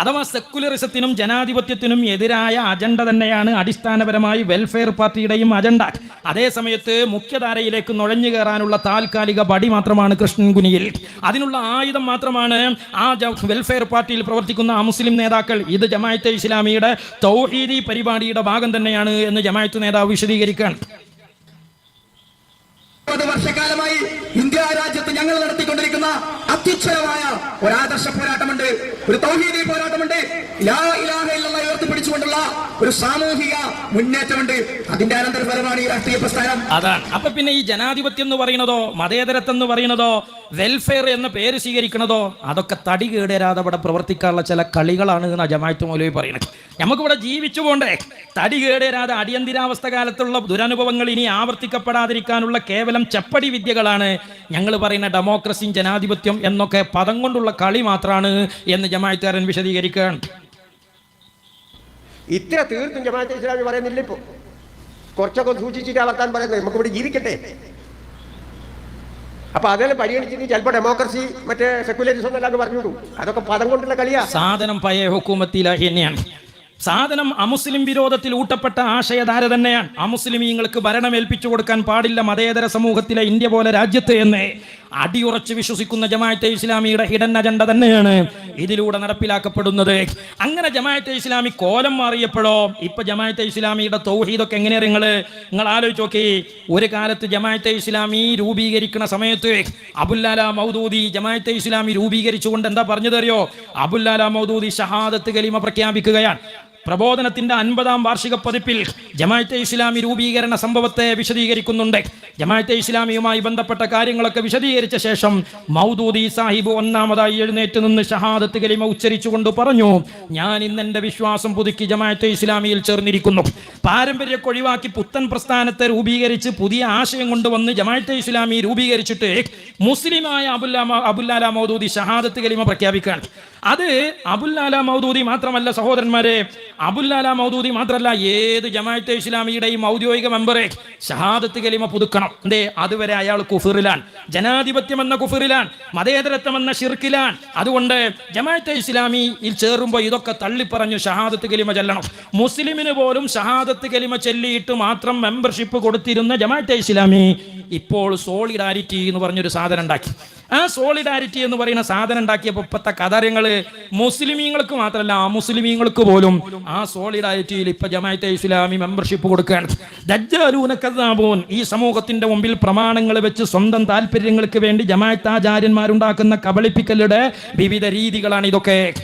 അഥവാ സെക്കുലറിസത്തിനും ജനാധിപത്യത്തിനും എതിരായ അജണ്ട തന്നെയാണ് അടിസ്ഥാനപരമായി വെൽഫെയർ പാർട്ടിയുടെയും അജണ്ട. അതേ സമയത്ത് മുഖ്യധാരയിലേക്ക് നുഴഞ്ഞു കയറാനുള്ള താൽക്കാലിക പടി മാത്രമാണ് കൃഷ്ണൻ കുനിയിൽ. അതിനുള്ള ആയുധം മാത്രമാണ് ആ വെൽഫെയർ പാർട്ടിയിൽ പ്രവർത്തിക്കുന്ന ആ മുസ്ലിം നേതാക്കൾ. ഇത് ജമായത്തെ ഇസ്ലാമിയുടെ തൗഹീദി പരിപാടിയുടെ ഭാഗം തന്നെയാണ് എന്ന് ജമായത്ത് നേതാവ് വിശദീകരിക്കുകയാണ്. വർഷക്കാലമായി ഇന്ത്യ രാജ്യത്ത് ഞങ്ങൾ നടത്തിക്കൊണ്ടിരിക്കുന്ന അത്യുച്ഛരമായ ഒരു ആദർശ പോരാട്ടമുണ്ട്. ഒരു തൗഹീദി പോരാട്ടമുണ്ട്. ലാ ഇലാഹ ഇല്ലല്ലാഹ് ഒരു സാമൂഹിക മുന്നേറ്റമുണ്ട്. അതിന്റെ അനന്തരഫലമാണ് ഈ രാഷ്ട്രീയ പ്രസ്ഥാനം. അതാണ്. അപ്പൊ പിന്നെ ഈ ജനാധിപത്യം എന്ന് പറയുന്നതോ മതേതരത്വം എന്ന് പറയുന്നതോ വെൽഫെയർ എന്ന പേര് സ്വീകരിക്കുന്നതോ അതൊക്കെ തടി കേടരാതെ ഇവിടെ പ്രവർത്തിക്കാനുള്ള ചില കളികളാണ് എന്ന് ജമാഅത്ത് മൗലവി പറയുന്നത് നമുക്കിവിടെ ജീവിച്ചു പോണ്ടേ? തടി കേടരാതെ അടിയന്തിരാവസ്ഥ കാലത്തുള്ള ദുരനുഭവങ്ങൾ ഇനി ആവർത്തിക്കപ്പെടാതിരിക്കാനുള്ള കേവലം ചപ്പടി വിദ്യകളാണ് ഞങ്ങൾ പറയുന്ന ഡെമോക്രസിയും ജനാധിപത്യം എന്നൊക്കെ പദം കൊണ്ടുള്ള കളി മാത്രമാണ് എന്ന് ജമായത്തുകാരൻ വിശദീകരിക്കുകയാണ്. ഇത്ര തീർത്തും ജമാഅത്തെ ഇസ്ലാമി പറയുന്നില്ല ഇപ്പോ. കുറച്ചൊക്കെ സൂക്ഷിച്ചിട്ട് വളർത്താൻ പറയുന്നത്. നമുക്ക് ഇവിടെ ജീവിക്കട്ടെ. അപ്പൊ അതെല്ലാം പരിഗണിച്ചിട്ട് ചിലപ്പോൾ ഡെമോക്രസി മറ്റേ സെക്യുലറിസം എന്നെല്ലാം പറഞ്ഞുവിടും അതൊക്കെ പദം കൊണ്ടുള്ള കളിയാ. സാധനം പഴയ ഹുക്കൂമത്തിലാഹി തന്നെയാണ്. സാധനം അമുസ്ലിം വിരോധത്തിൽ ഊട്ടപ്പെട്ട ആശയധാര തന്നെയാണ്. അമുസ്ലിമീങ്ങൾക്ക് ഭരണം ഏൽപ്പിച്ചു കൊടുക്കാൻ പാടില്ല മതേതര സമൂഹത്തിലെ ഇന്ത്യ പോലെ രാജ്യത്ത് എന്ന്. അടിയുറച്ച് വിശ്വസിക്കുന്ന ജമാഅത്തെ ഇസ്ലാമിയുടെ ഹിഡൻ അജണ്ട തന്നെയാണ് ഇതിലൂടെ നടപ്പിലാക്കപ്പെടുന്നത്. അങ്ങനെ ജമാഅത്തെ ഇസ്ലാമി കോലം മാറിയപ്പോഴോ? ഇപ്പൊ ജമാഅത്തെ ഇസ്ലാമിയുടെ തൗഹീദൊക്കെ എങ്ങനെയാണ് നിങ്ങൾ നിങ്ങൾ ആലോചിച്ച് നോക്കി. ഒരു കാലത്ത് ജമാഅത്തെ ഇസ്ലാമി രൂപീകരിക്കുന്ന സമയത്ത് അബുല്ലാല മൗദൂദി ജമാഅത്തെ ഇസ്ലാമി രൂപീകരിച്ചുകൊണ്ട് എന്താ പറഞ്ഞതറിയോ? അബുല്ലാല മൗദൂദി ഷഹാദത്ത് കലിമ പ്രഖ്യാപിക്കുകയാണ്. പ്രബോധനത്തിന്റെ അൻപതാം വാർഷിക പതിപ്പിൽ ജമാഅത്തെ ഇസ്ലാമി രൂപീകരണ സംഭവത്തെ വിശദീകരിക്കുന്നുണ്ട്. ജമാഅത്തെ ഇസ്ലാമിയുമായി ബന്ധപ്പെട്ട കാര്യങ്ങളൊക്കെ വിശദീകരിച്ച ശേഷം മൗദൂദി സാഹിബ് ഒന്നാമതായി എഴുന്നേറ്റ് നിന്ന് ഷഹാദത്ത് കലിമ ഉച്ചരിച്ചുകൊണ്ട് പറഞ്ഞു ഞാൻ ഇന്ന് എന്റെ വിശ്വാസം പുതുക്കി ജമാഅത്തെ ഇസ്ലാമിയിൽ ചേർന്നിരിക്കുന്നു. പാരമ്പര്യമൊക്കെ ഒഴിവാക്കി പുത്തൻ പ്രസ്ഥാനത്തെ രൂപീകരിച്ച് പുതിയ ആശയം കൊണ്ടുവന്ന് ജമാഅത്തെ ഇസ്ലാമി രൂപീകരിച്ചിട്ട് മുസ്ലിമായ അബുല്ലാ അബുല്ലാല മൗദൂദി ഷഹാദത്ത് കലിമ പ്രഖ്യാപിക്കുകയാണ്. അത് അബുല്ലാല മൗദൂദി മാത്രമല്ല സഹോദരന്മാരെ അബുല്ലാല മൗദൂദി മാത്രമല്ല ഏത് ജമാഅത്തെ ഇസ്ലാമിയുടെയും ഔദ്യോഗിക മെമ്പറെ ഷഹാദത്ത് കലിമ പുതുക്കണം. എന്തേ അതുവരെ അയാൾ കുഫിറിലാൻ ജനാധിപത്യം എന്ന കുഫിറിലാൻ മതേതരത്വം എന്ന ഷിർക്കിലാൻ അതുകൊണ്ട് ജമാഅത്തെ ഇസ്ലാമിയിൽ ചേരുമ്പോൾ ഇതൊക്കെ തള്ളിപ്പറഞ്ഞു ഷഹാദത്ത് കലിമ ചെല്ലണം. മുസ്ലിമിന് പോലും ഷഹാദത്ത് കലിമ ചെല്ലിയിട്ട് മാത്രം മെമ്പർഷിപ്പ് കൊടുത്തിരുന്ന ജമാഅത്തെ ഇസ്ലാമി ഇപ്പോൾ സോളിഡാരിറ്റി എന്ന് പറഞ്ഞൊരു സാധനം ഉണ്ടാക്കി. ആ സോളിഡാരിറ്റി എന്ന് പറയുന്ന സാധനം ഉണ്ടാക്കിയപ്പോൾ ഇപ്പോഴത്തെ കഥര്യങ്ങൾ മുസ്ലിമീങ്ങൾക്ക് മാത്രമല്ല മുസ്ലിമീങ്ങൾക്ക് പോലും ആ സോളിഡാരിറ്റിയിൽ ഇപ്പൊ ജമാഅത്തെ ഇസ്ലാമി മെമ്പർഷിപ്പ് കൊടുക്കുകയാണ്. ഈ സമൂഹത്തിന്റെ മുമ്പിൽ പ്രമാണങ്ങൾ വെച്ച് സ്വന്തം താല്പര്യങ്ങൾക്ക് വേണ്ടി ജമാഅത്ത് ആചാര്യന്മാരുണ്ടാക്കുന്ന കബളിപ്പിക്കലുടെ വിവിധ രീതികളാണ് ഇതൊക്കെ.